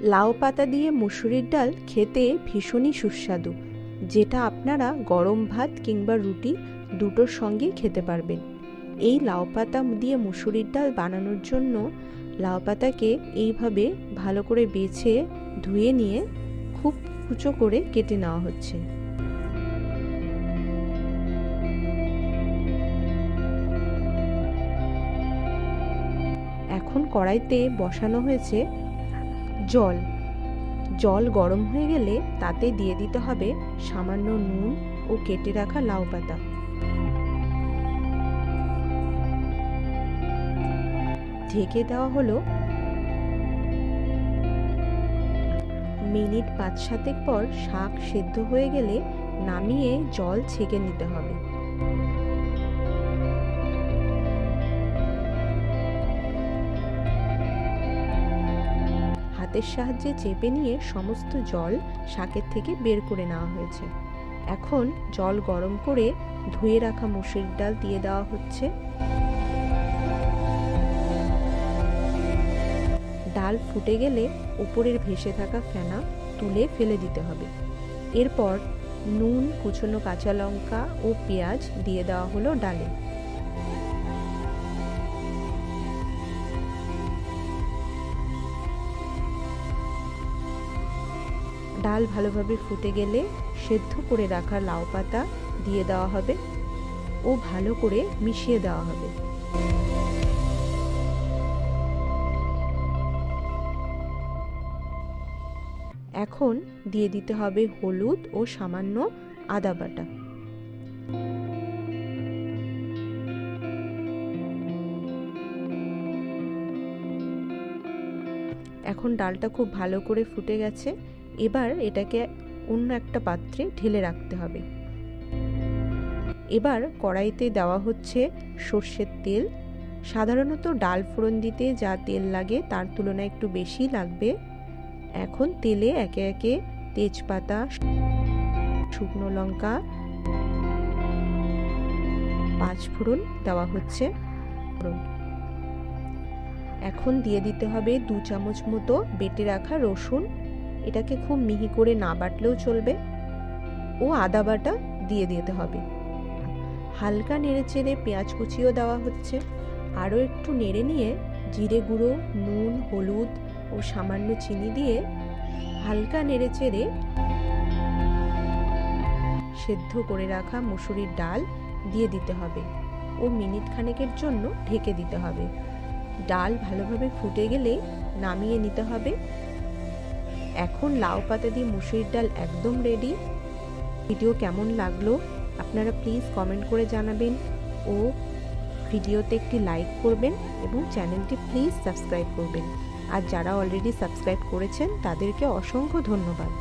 লাউ পাতা দিয়ে মুসুরির ডাল খেতে ভীষণই সুস্বাদু, যেটা আপনারা গরম ভাত কিংবা রুটি দুটোর সঙ্গেই খেতে পারবেন। এই লাউ পাতা দিয়ে মুসুরির ডাল বানানোর জন্য লাউ পাতাকে এইভাবে ভালো করে বেছে, ধুয়ে নিয়ে খুব কুচো করে কেটে নেওয়া হচ্ছে। এখন কড়াইতে বসানো হয়েছে জল। জল গরম হয়ে গেলে তাতে দিয়ে দিতে হবে সামান্য নুন ও কেটে রাখা লাউ পাতা। ঢেকে দেওয়া হলো মিনিট পাঁচ সাতেক পর শাক সেদ্ধ হয়ে গেলে নামিয়ে জল ছেঁকে নিতে হবে। হাতের সাহায্যে চেপে নিয়ে সমস্ত জল শাকের থেকে বের করে নেওয়া হয়েছে। এখন জল গরম করে ধুয়ে রাখা মুসুর ডাল দিয়ে দেওয়া হচ্ছে। ডাল ফুটে গেলে উপরের ভেসে থাকা ফেনা তুলে ফেলে দিতে হবে। এরপর নুন, কুচনো কাঁচা লঙ্কা ও পেঁয়াজ দিয়ে দেওয়া হলো ডালে। ডাল ভালোভাবে ফুটে গেলে সেদ্ধ করে রাখা লাউ পাতা দিয়ে দেওয়া হবে ও ভালো করে মিশিয়ে দেওয়া হবে। এখন দিয়ে দিতে হবে হলুদ ও সামান্য আদা বাটা। এখন ডালটা খুব ভালো করে ফুটে গেছে। এবার এটাকে অন্য একটা পাত্রে ঢেলে রাখতে হবে। এবার কড়াইতে দেওয়া হচ্ছে সর্ষের তেল। সাধারণত ডাল ফোড়ন দিতে যা তেল লাগে তার তুলনায় একটু বেশি লাগবে। এখন তেলে একে একে তেজপাতা, শুকনো লঙ্কা, পাঁচ ফোড়ন দেওয়া হচ্ছে। এখন দিয়ে দিতে হবে দু চামচ মতো বেটে রাখা রসুন। এটাকে খুব মিহি করে না বাটলেও চলবে। ও আদা বাটা দিয়ে দিতে হবে। হালকা নেড়ে চেড়ে পেঁয়াজ কুচিও দেওয়া হচ্ছে। আরও একটু নেড়ে নিয়ে জিরে গুঁড়ো, নুন, হলুদ ও সামান্য চিনি দিয়ে হালকা নেড়ে চেড়ে সেদ্ধ করে রাখা মুসুরির ডাল দিয়ে দিতে হবে। ও মিনিট খানেকের জন্য ঢেকে দিতে হবে। ডাল ভালোভাবে ফুটে গেলে নামিয়ে নিতে হবে। এখন লাউ পাতা দিয়ে মুসুরির ডাল একদম রেডি ভিডিও কেমন লাগল আপনারা প্লিজ কমেন্ট করে জানাবেন ও ভিডিওতে একটি লাইক করবেন এবং চ্যানেলটি প্লিজ সাবস্ক্রাইব করবেন। আর যারা অলরেডি সাবস্ক্রাইব করেছেন তাদেরকে অসংখ্য ধন্যবাদ।